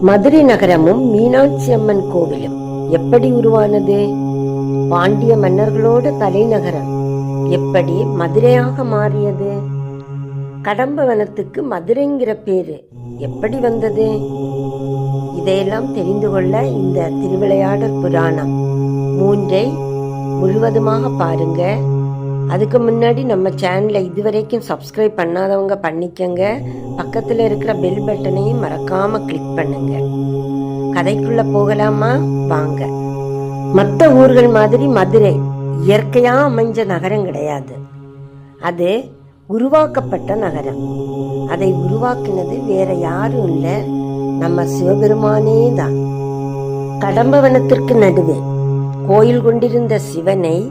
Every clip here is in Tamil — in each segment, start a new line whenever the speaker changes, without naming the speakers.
மதுரை நகரமும் மீனாட்சி அம்மன் கோவிலும் எப்படி உருவானது? பாண்டிய மன்னர்களோட தலைநகரம் எப்படி மதுரையாக மாறியது? கடம்பவனத்துக்கு மதுரைங்கிற பேரு எப்படி வந்தது? இதையெல்லாம் தெரிந்து கொள்ள இந்த திருவிளையாடல் புராணம் மூன்றை முழுவதுமாக பாருங்க. அதுக்கு முன்னாடி நம்ம சேனலை இதுவரைக்கும் சப்ஸ்கிரைப் பண்ணாதவங்க பண்ணிக்கங்க. பக்கத்தில் இருக்கிற பெல் பட்டனையும் மறக்காம கிளிக் பண்ணுங்க. கதைக்குள்ள போகலாமா? வாங்க. மற்ற ஊர்கள் மாதிரி மதுரை இயற்கையா அமைஞ்ச நகரம் கிடையாது. அது உருவாக்கப்பட்ட நகரம். அதை உருவாக்கினது வேற யாரும் இல்லை. நம்ம சிவபெருமானே தான். கடம்பவனத்திற்கு நடுவே கோயில் கொண்டிருந்த சிவனை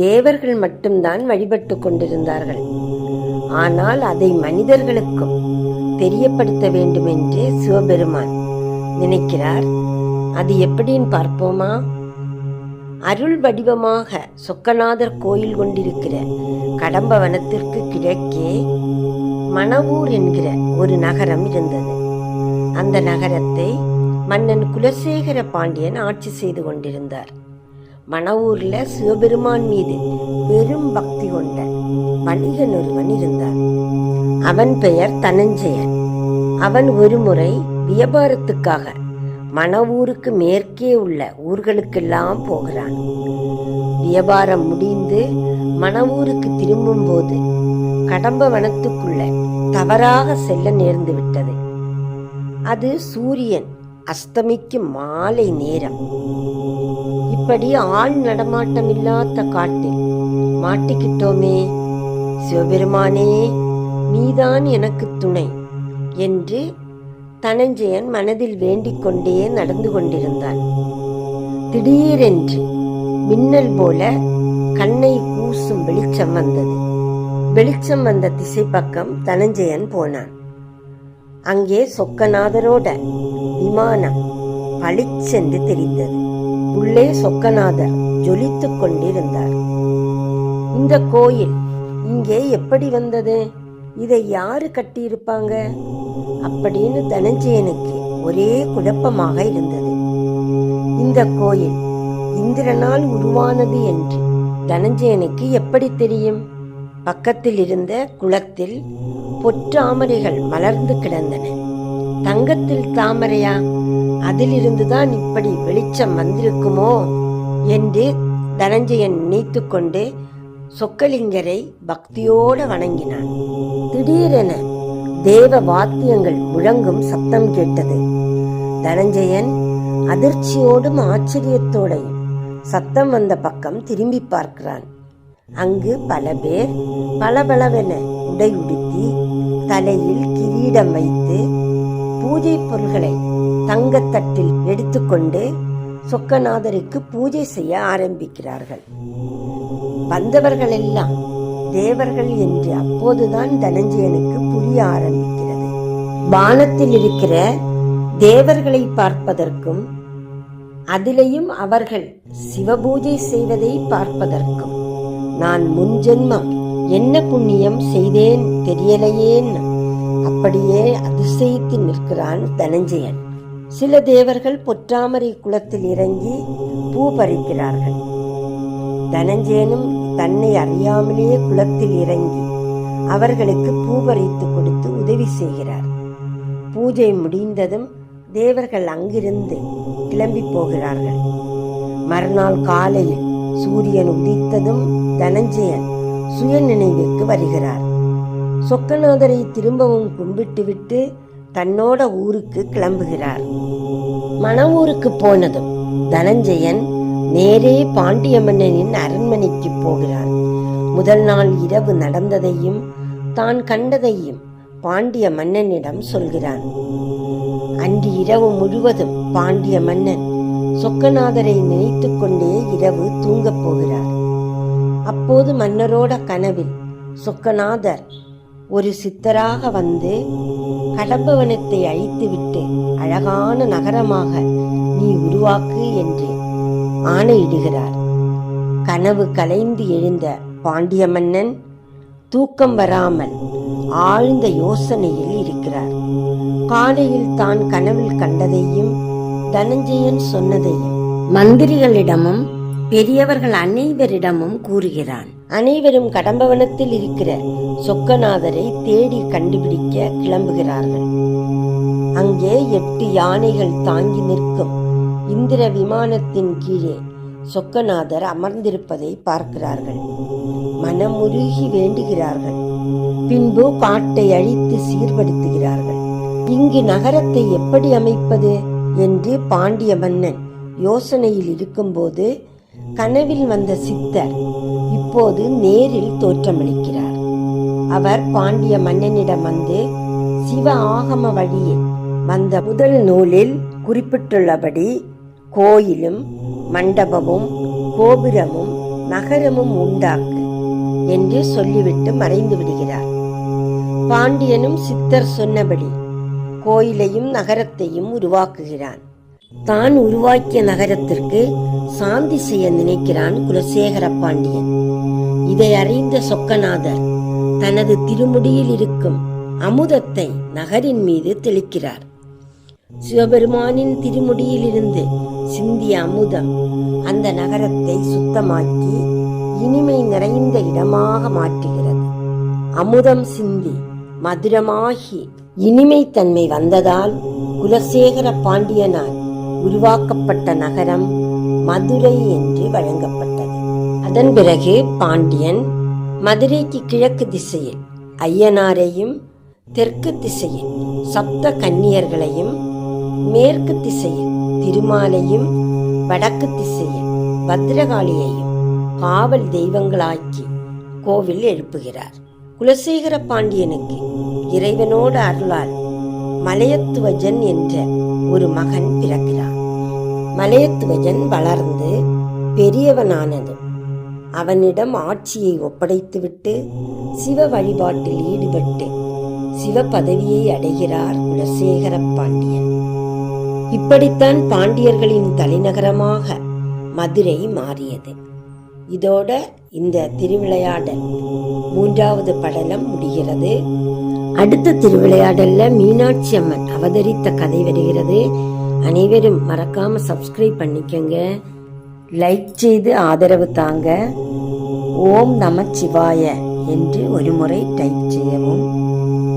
தேவர்கள் மட்டும்தான் வழிபட்டு கொண்டிருந்தார்கள். ஆனால் அதை மனிதர்களுக்கும் தெரியப்படுத்த வேண்டும் என்று சிவபெருமான் நினைக்கிறார். அது எப்படின்னு பார்ப்போமா? அருள் வடிவமாக சொக்கநாதர் கோயில் கொண்டிருக்கிற கடம்பவனத்திற்கு கிழக்கே மணவூர் என்கிற ஒரு நகரம் இருந்தது. அந்த நகரத்தை மன்னன் குலசேகர பாண்டியன் ஆட்சி செய்து கொண்டிருந்தார். மணவூர்ல சிவபெருமான் மீது பெரும் பக்தி கொண்ட வணிகன் ஒருவன் இருந்தான். அவன் பெயர் தனஞ்சயன். அவன் ஒருமுறை வியாபாரத்துக்காக மணவூருக்கு மேற்கே உள்ள ஊர்களுக்கெல்லாம் போகிறான். வியாபாரம் முடிந்து மணவூருக்கு திரும்பும்போது கடம்ப வனத்துக்குள்ள தவறாக செல்ல நேர்ந்து விட்டது. அது சூரியன் அஸ்தமிக்கும் மாலை நேரம். இப்படி ஆள் நடமாட்டம் இல்லாத காட்டில் மாட்டிக்கிட்டோமே. சிவபெருமானே நீதான் எனக்கு துணை என்று தனஞ்சயன் மனதில் வேண்டிக் கொண்டே நடந்து கொண்டிருந்தான். திடீரென்று மின்னல் போல கண்ணை கூசும் வெளிச்சம் வந்தது. வெளிச்சம் வந்த திசை பக்கம் தனஞ்சயன் போனான். அங்கே சொக்கநாதரோட விமானம் பளிச்சென்று தெரிந்தது. உள்ளே சொக்கநாதர் ஜொலித்துக் கொண்டிருந்தார். இந்த கோயில் இங்கே எப்படி வந்தது? இதை யாரு கட்டியிருப்பாங்க? அப்படின்னு தனஞ்சயனுக்கு ஒரே குழப்பமாக இருந்தது. இந்த கோயில் இந்திரனால் உருவானது என்று தனஞ்சயனுக்கு எப்படி தெரியும்? பக்கத்தில் இருந்த குளத்தில் பொற்றாமரைகள் மலர்ந்து கிடந்தன. தங்கத்தில் தாமரையா? அதிலிருந்துதான் இப்படி வெளிச்சம் வந்திருக்குமோ என்று தனஞ்சயன் நினைத்து கொண்டு சொக்கலிங்கரை பக்தியோடு வணங்கினான். திடீரென தேவ வாத்தியங்கள் முழங்கும் சத்தம் கேட்டது. தனஞ்சயன் அதிர்ச்சியோடும் ஆச்சரியத்தோடையும் சத்தம் வந்த பக்கம் திரும்பி பார்க்கிறான். அங்கு பல பேர் பளபளவென உடை உடுத்தி தலையில் கிரீடம் வைத்து பூஜை பொருள்களை தங்கத்தட்டில் எடுத்துக்கொண்டு சொக்கநாதருக்கு பூஜை செய்ய ஆரம்பிக்கிறார்கள். வந்தவர்கள் எல்லாம் தேவர்கள் என்று அப்போதுதான் தனஞ்சயனுக்கு புரிய ஆரம்பிக்கிறது. வானத்தில் இருக்கிற தேவர்களை பார்ப்பதற்கும் அதிலையும் அவர்கள் சிவபூஜை செய்வதை பார்ப்பதற்கும் நான் முன்ஜென்மம் என்ன புண்ணியம் செய்தேன் தெரியலையேன் அப்படியே அதிசயித்து நிற்கிறான் தனஞ்சயன். சில தேவர்கள் பொற்றாமரை குளத்தில் இறங்கி பூ பறிக்கிறார்கள். தனஞ்சேனும் தன்னை அறியாமலேயே குளத்தில் இறங்கி அவர்களுக்கு பூ பறித்து கொடுத்து உதவி செய்கிறார். பூஜை முடிந்ததும் தேவர்கள் அங்கிருந்து கிளம்பி போகிறார்கள். மறுநாள் காலையில் சூரியன் உதித்ததும் தனஞ்சயன் சுய நினைவுக்கு வருகிறார். சொக்கநாதரை திரும்பவும் கும்பிட்டுவிட்டு தன்னோட ஊருக்கு கிளம்புகிறார். மணவூருக்கு போனதும் தனஞ்சயன் நேரே பாண்டிய மன்னனின் அரண்மனைக்கு போகிறான். முதல் நாள் இரவு நடந்ததையும் தான் கண்டதையும் பாண்டிய மன்னனிடம் சொல்கிறான். அன்று இரவு முழுவதும் பாண்டிய மன்னன் சொக்கநாதரை நினைத்து கொண்டே இரவு தூங்கப் போகிறார். அப்போது மன்னரோட கனவில் சொக்கநாதர் ஒரு சித்தராக வந்து கடம்பவனத்தை அழித்துவிட்டு அழகான நகரமாக நீ உருவாக்கு என்று ஆணையிடுகிறார். கனவு கலைந்து எழுந்த பாண்டிய மன்னன் தூக்கம் வராமல் ஆழ்ந்த யோசனையில் இருக்கிறார். காலையில் தான் கனவில் கண்டதையும் தனஞ்சயன் சொன்னதையும் மந்திரிகளிடமும் பெரியவர்கள் அனைவரிடமும் கூறுகிறான். அனைவரும் கடம்பவனத்தில் இருக்கிற சொக்கநாதரை தேடி கண்டுபிடிக்க கிளம்புகிறார்கள். அங்கே எட்டு யானைகள் தாங்கி நிற்கும். இந்திர விமானத்தின் கீழே சொக்கநாதர் அமர்ந்திருப்பதை பார்க்கிறார்கள். மனமுருகி வேண்டுகிறார்கள். பின்பு காட்டை அழித்து சீர்படுத்துகிறார்கள். இங்கு நகரத்தை எப்படி அமைப்பது? என்று பாண்டிய மன்னன் யோசனையில் இருக்கும்போது கனவில் வந்த சித்தர் இப்போது நேரில் தோற்றமளிக்கிறார். அவர் பாண்டிய மன்னனிடம் வந்து சிவ ஆகம வழியில் வந்த முதல் நூலில் குறிப்பிட்டுள்ளபடி கோயிலும் மண்டபமும் கோபுரமும் நகரமும் உண்டாக்கு என்று சொல்லிவிட்டு மறைந்து விடுகிறார். பாண்டியனும் சித்தர் சொன்னபடி கோயிலையும் நகரத்தையும் உருவாக்குகிறான். தான் உருவாக்கிய நகரத்திற்கு சாந்தி செய்ய நினைக்கிறான் குலசேகர பாண்டியன். இதை அறிந்த சொக்கநாதர் தனது திருமுடியில் இருக்கும் அமுதத்தை நகரின் மீது தெளிக்கிறார். சிவபெருமானின் திருமுடியிலிருந்து சிந்திய அமுதம் அந்த நகரத்தை சுத்தமாக்கி இனிமை நிறைந்த இடமாக மாற்றுகிறது. அமுதம் சிந்தி மதுரமாகி இனிமை தன்மை வந்ததால் குலசேகர பாண்டியனார் உருவாக்கப்பட்ட நகரம் மதுரை என்று வழங்கப்பட்டது. அதன் பிறகு பாண்டியன் மதுரைக்கு கிழக்கு திசையில் ஐயனாரையும் தெற்கு திசையில் சப்த கன்னியர்களையும் மேற்கு திசையில் திருமாலையும் வடக்கு திசையில் பத்ரகாளியையும் காவல் தெய்வங்களாக்கி கோவில் எழுப்புகிறார். குலசேகர பாண்டியனுக்கு இறைவனோடு அருளால் மலையத்துவஜன் என்ற ஒரு மகன் பிறக்கிறார். மலையத்துவஜன் வளர்ந்து பெரியவனானதும் அவனிடம் ஆட்சியை ஒப்படைத்துவிட்டு சிவ வழிபாட்டில் ஈடுபட்டு சிவ பதவியை அடைகிறார் குலசேகர பாண்டியன். இப்படித்தான் பாண்டியர்களின் தலைநகரமாக மதுரை மாறியது. இதோட இந்த திருவிளையாடல் மூன்றாவது படலம் முடிகிறது. அடுத்த திருவிளையாடல்ல மீனாட்சி அம்மன் அவதரித்த கதை வருகிறது. அனைவரும் மறக்காம சப்ஸ்கிரைப் பண்ணிக்கங்க. லைக் செய்து ஆதரவு தாங்க. ஓம் நம சிவாய என்று ஒரு முறை டைப் செய்யவும்.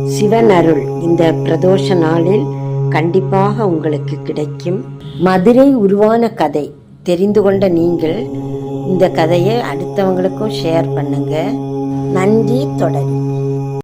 சிவன் அருள் இந்த பிரதோஷ நாளில் கண்டிப்பாக உங்களுக்கு கிடைக்கும். மதுரை உருவான கதை. தெரிந்து கொண்ட நீங்கள் இந்த கதையை அடுத்தவங்களுக்கும் ஷேர் பண்ணுங்க. நன்றி தொடரும்.